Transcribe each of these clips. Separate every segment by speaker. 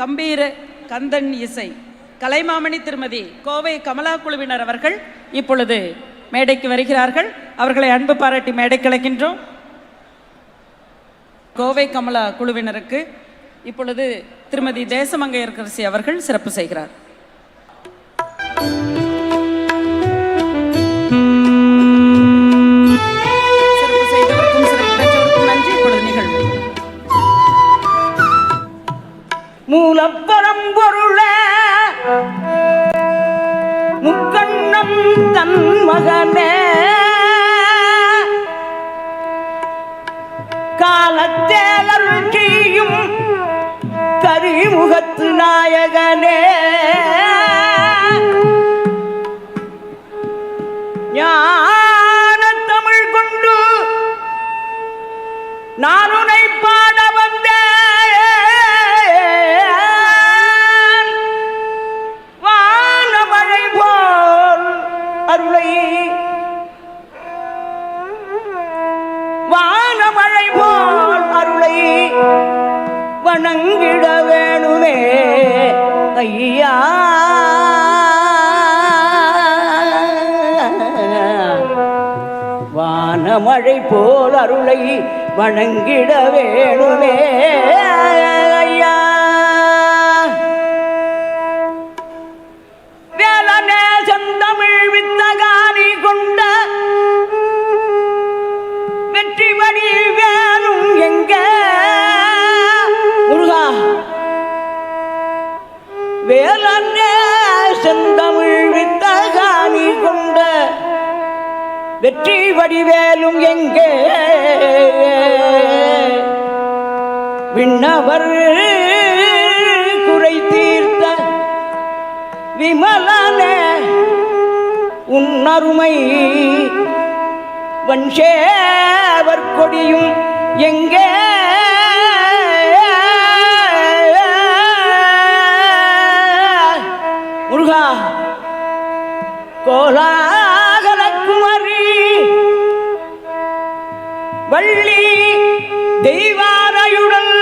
Speaker 1: கம்பீர கந்தன் இசை. கலைமாமணி திருமதி கோவை கமலா குழுவினர் அவர்கள் இப்பொழுது மேடைக்கு வருகிறார்கள். அவர்களை அன்பு பாராட்டி மேடைக்கு அழைக்கின்றோம் கோவை கமலா குழுவினருக்கு இப்பொழுது திருமதி தேசமங்கையர்கரசி அவர்கள் சிறப்பு செய்கிறார்.
Speaker 2: காலத்தேலருள் செய்யும் கரிமுகத்து நாயகனே. ஐயா. வானமழை போல் அருளை வணங்கிட வேணுமே. வேலனே செந்தமிழ் வித்தகாரி கொண்ட வெற்றி வடிவேலும் எங்கே? விண்ணவர் குறை தீர்த்த விமலனே உன்னருமை வன்ஷேவர் கொடியும் எங்கே? முருகா கோலாகல குமரி. வள்ளி தெய்வானையுடன்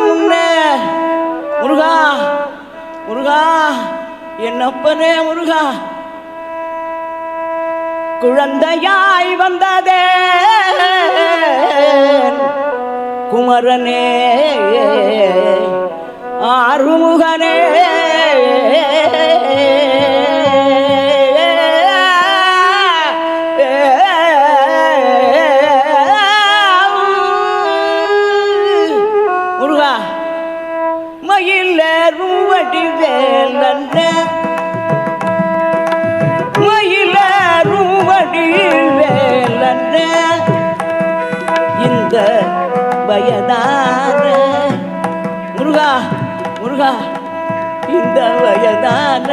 Speaker 2: முன்னே முருகா முருகா என்னப்பனே முருகா. குழந்தையாய் வந்ததே. குமரனே ஆறுமுகனே. வயதான முருகா முருகா இந்த வயதான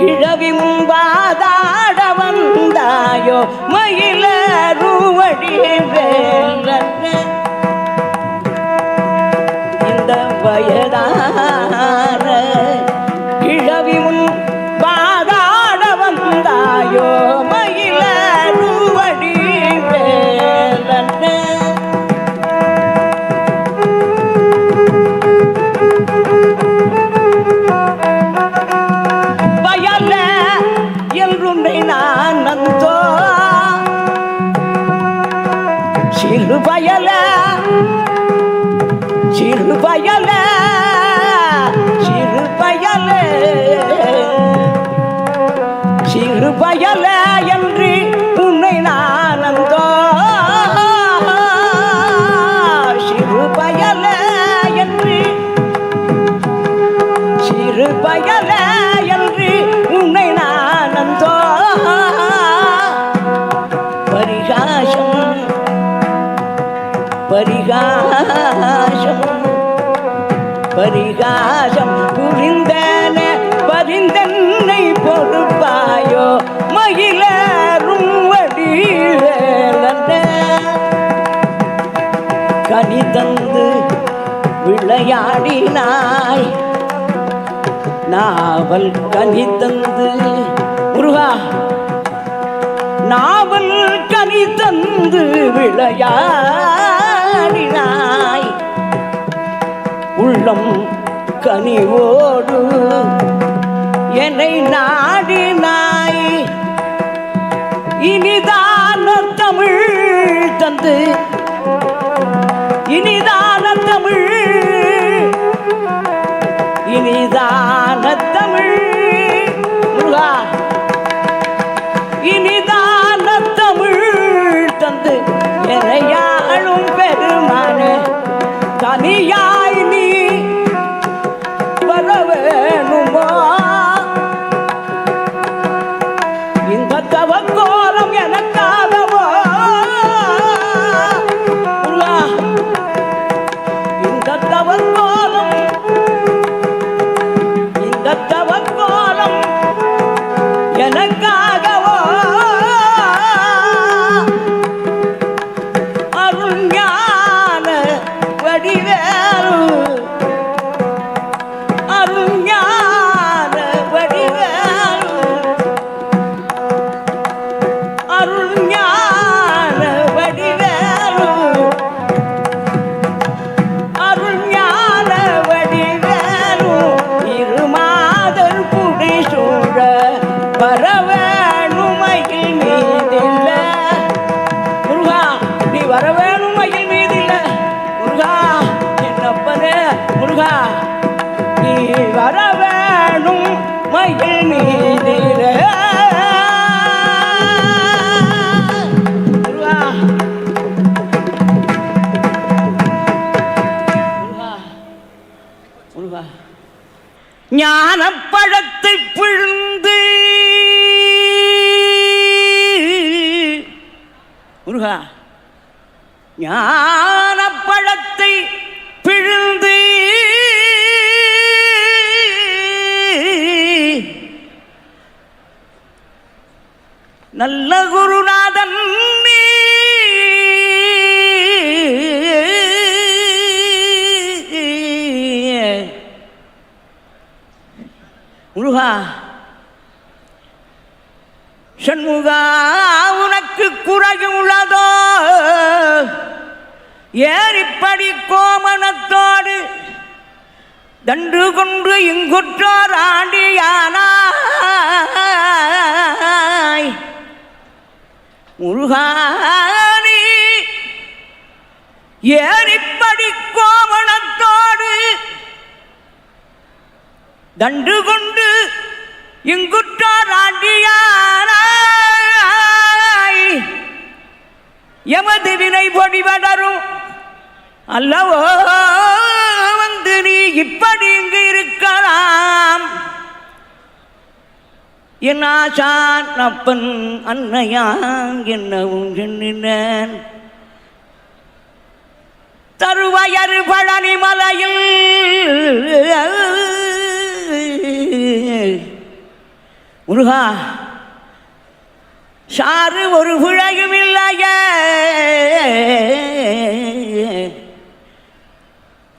Speaker 2: கிழவி முன்பாதாட வந்தாயோ மயிலேறும் வேண்ட சிறு பயல சிறு பயல சிறு பயல சிறு பயல பரிகாசம் புரிந்தன பரிந்தன்னை பொறுப்பாயோ மகிழரும் வடிவேலன கனி தந்து விளையாடினாய் நாவல் கனி தந்து. முருகா நாவல் கனி தந்து விளையாடினாய். உள்ளம் கனிவோடு என்னை நாடினாய். இனிதான தமிழ் தந்து இனிதான தமிழ் இனிதான ஞானப்பழத்தை பிழுந்து. முருகா ஞானப்பழத்தை பிழுந்து நல்ல குருநாதன் முருகா சண்முகா உனக்கு குறையும் உள்ளதோ ஏறிப்படி கோமணத்தோடு தண்டு கொண்டு இங்குற்றோர் ஆண்டியானா? முருகானி ஏறிப்படி கோவணத்தோடு தண்டு கொண்டு இங்குற்றார் ஆண்டியானாய் எமது வினை பொடிவடரும் அல்லவோ வந்து நீ இப்படி இங்கு இருக்கலாம். என் ஆசான் அப்பன் அன்னையான் என்னவும் எண்ணினேன். தருவயறு பழனி மலையில் முருகா சாறு ஒரு பிழையும் இல்லையே.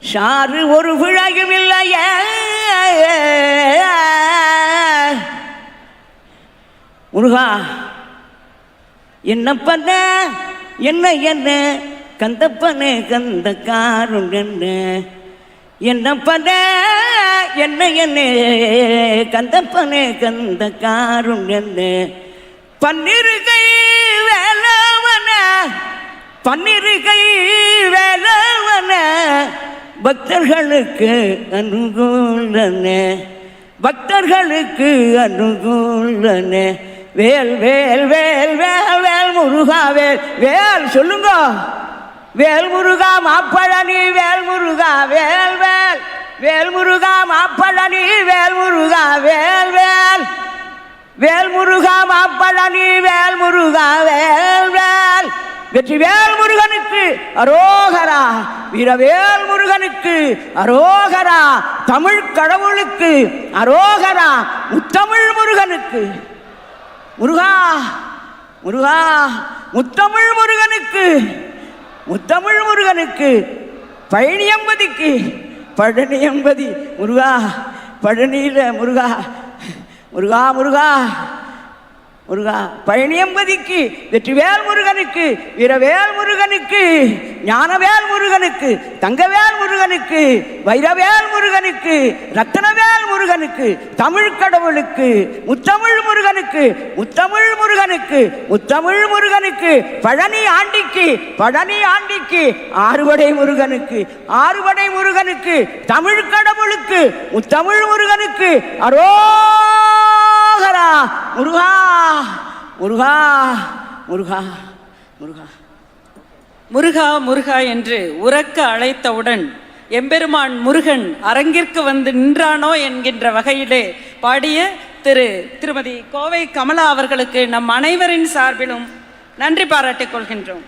Speaker 2: சாறு ஒரு பிழையும் இல்லையே. முருகா என்ன பண்ண? என்ன என்ன? கந்தப்பனே கந்த காரும் என்ன? என்ன பண்ண? என்ன என்ன? கந்தப்பனே கந்த காரும் என்ன? பன்னிருகை வேலவன பன்னிருகை வேலவன பக்தர்களுக்கு அனுகூலன பக்தர்களுக்கு அனுகூலன. வேல் வேல் வேல் வேல் வேல் முருகா வேல். வேல் சொல்லுங்க. வேல் முருகா மாப்பழனி வேல் முருகா வேல் வேல். வேல் முருகா மாப்பழனி வேல் முருகா வேல் வேல். வேல் முருகா மாப்பழனி வேல் முருகா வேல் வேல். வெற்றி வேல் முருகனுக்கு அரோகரா. வீரவேல் முருகனுக்கு அரோகரா. தமிழ் கடவுளுக்கு அரோகரா. முத்தமிழ் முருகனுக்கு முருகா முருகா முத்தமிழ் முருகனுக்கு முத்தமிழ் முருகனுக்கு பழனியம்பதிக்கு பழனி எம்பதி முருகா பழனியில் முருகா முருகா முருகா. முருகா பழனியம்பதிக்கு வெற்றிவேல் முருகனுக்கு வீரவேல் முருகனுக்கு ஞானவேல் முருகனுக்கு தங்கவேல் முருகனுக்கு வைரவேல் முருகனுக்கு ரத்தனவேல் முருகனுக்கு தமிழ் கடவுளுக்கு முத்தமிழ் முருகனுக்கு முத்தமிழ் முருகனுக்கு முத்தமிழ் முருகனுக்கு பழனி ஆண்டிக்கு பழனி ஆண்டிக்கு ஆறுபடை முருகனுக்கு ஆறுபடை முருகனுக்கு தமிழ் கடவுளுக்கு முத்தமிழ் முருகனுக்கு அரோகரா முருகா. முருகா முருகா முருகா.
Speaker 1: முருகா முருகா என்று உறக்க அழைத்தவுடன் எம்பெருமான் முருகன் அரங்கிற்கு வந்து நின்றானோ என்கின்ற வகையிலே பாடிய திரு திருமதி கோவை கமலா அவர்களுக்கு நம் அனைவரின் சார்பிலும் நன்றி பாராட்டிக் கொள்கின்றோம்.